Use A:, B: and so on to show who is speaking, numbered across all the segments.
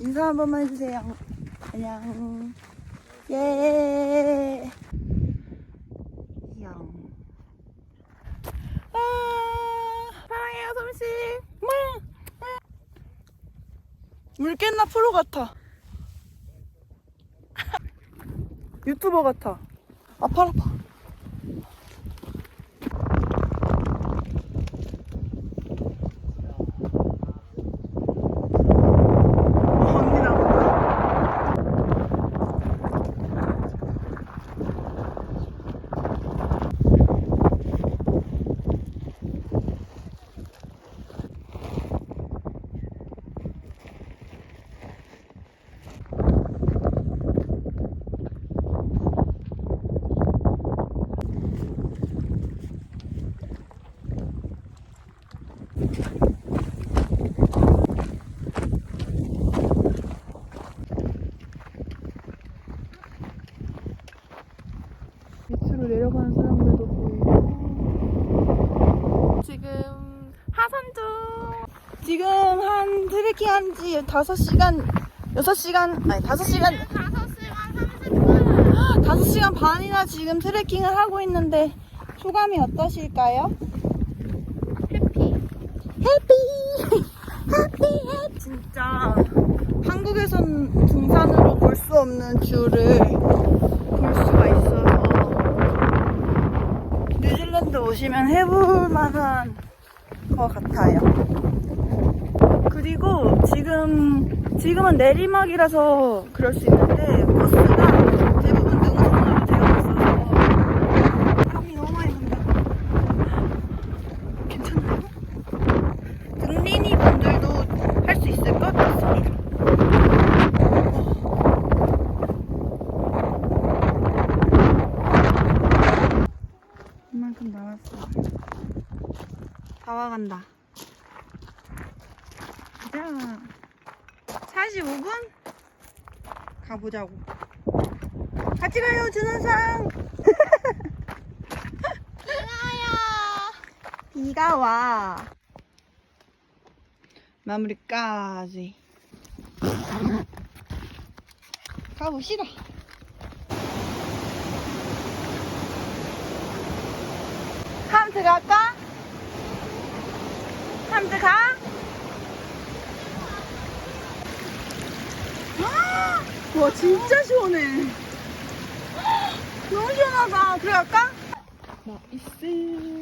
A: 인사 한 번만 해주세요. 안녕. 예. 영. 아, 사랑해요, 솜씨. 물 깼나 프로 같아. 유튜버 같아. 아, 팔 아파. 밑으로 내려가는 사람들도 보이고. 지금 하산 중. 지금 한 트레킹 한지 5시간 6시간 아니 5시간. 5시간 반이나 지금 트레킹을 하고 있는데 소감이 어떠실까요? 해피 해피 진짜 한국에선 등산으로 볼 수 없는 뷰를 볼 수가 있어서 뉴질랜드 오시면 해볼 만한 것 같아요. 그리고 지금 지금은 내리막이라서 그럴 수 있는데 코스가 대부분 능선으로 되어 있어서 땀이 너무 많이 난다. 괜찮나요? 등린이 분들도 할 수 있을 것 같습니다. 남았어. 다 와간다. 가자. 45분? 가보자고. 같이 가요, 준원상. 비가 와. 마무리까지. 가봅시다. 함 들어갈까? 함 들어가? 아, 와 진짜 시원해 너무 시원하다 들어갈까? 나이스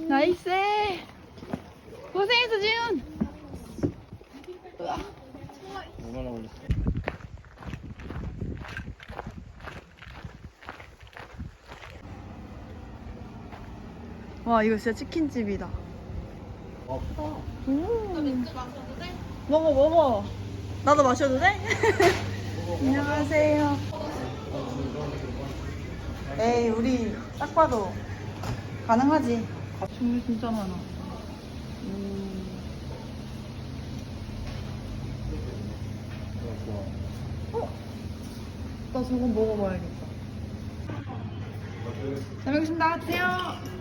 A: 나이스 고생했어 지훈
B: 얼마나 걸렸어?
A: 와 이거 진짜 치킨집이다
B: 없어.
A: 먹어 먹어 나도 마셔도 돼? 안녕하세요 에이 우리 딱 봐도 가능하지 종류 진짜 많아 음. 어? 나 저거 먹어봐야겠다 잘 먹겠습니다 드세요